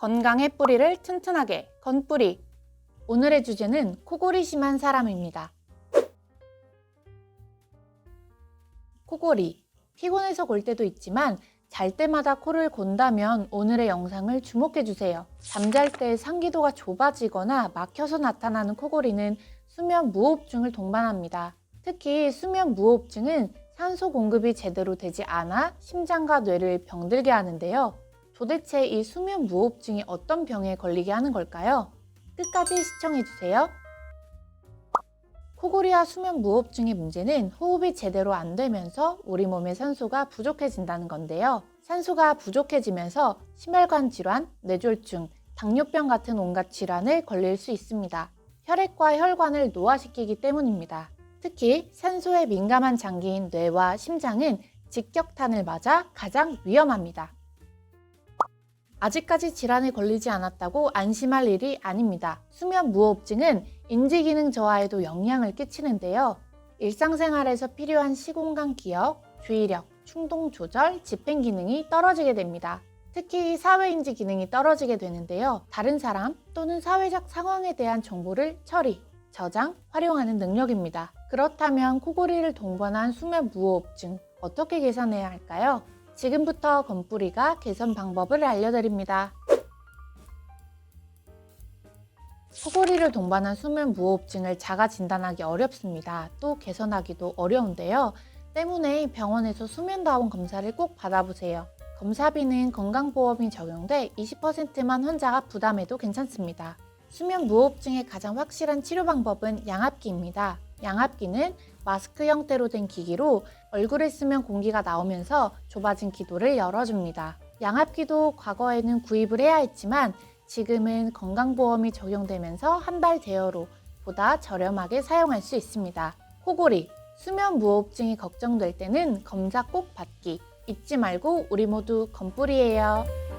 건강의 뿌리를 튼튼하게 건뿌리. 오늘의 주제는 코골이 심한 사람입니다. 코골이. 피곤해서 골 때도 있지만 잘 때마다 코를 곤다면 오늘의 영상을 주목해 주세요. 잠잘 때 상기도가 좁아지거나 막혀서 나타나는 코골이는 수면 무호흡증을 동반합니다. 특히 수면 무호흡증은 산소 공급이 제대로 되지 않아 심장과 뇌를 병들게 하는데요. 도대체 이 수면 무호흡증이 어떤 병에 걸리게 하는 걸까요? 끝까지 시청해 주세요. 코골이와 수면 무호흡증의 문제는 호흡이 제대로 안 되면서 우리 몸의 산소가 부족해진다는 건데요. 산소가 부족해지면서 심혈관 질환, 뇌졸중, 당뇨병 같은 온갖 질환을 걸릴 수 있습니다. 혈액과 혈관을 노화시키기 때문입니다. 특히 산소에 민감한 장기인 뇌와 심장은 직격탄을 맞아 가장 위험합니다. 아직까지 질환에 걸리지 않았다고 안심할 일이 아닙니다. 수면 무호흡증은 인지 기능 저하에도 영향을 끼치는데요. 일상생활에서 필요한 시공간 기억, 주의력, 충동 조절, 집행 기능이 떨어지게 됩니다. 특히 사회인지 기능이 떨어지게 되는데요. 다른 사람 또는 사회적 상황에 대한 정보를 처리, 저장, 활용하는 능력입니다. 그렇다면 코골이를 동반한 수면 무호흡증 어떻게 개선해야 할까요? 지금부터 건뿌리가 개선 방법을 알려드립니다. 코골이를 동반한 수면 무호흡증을 자가 진단하기 어렵습니다. 또 개선하기도 어려운데요. 때문에 병원에서 수면다원 검사를 꼭 받아보세요. 검사비는 건강보험이 적용돼 20%만 환자가 부담해도 괜찮습니다. 수면 무호흡증의 가장 확실한 치료 방법은 양압기입니다. 양압기는 마스크 형태로 된 기기로 얼굴을 쓰면 공기가 나오면서 좁아진 기도를 열어줍니다. 양압기도 과거에는 구입을 해야 했지만 지금은 건강보험이 적용되면서 한 달 대여로 보다 저렴하게 사용할 수 있습니다. 코골이, 수면 무호흡증이 걱정될 때는 검사 꼭 받기. 잊지 말고 우리 모두 건뿌리예요.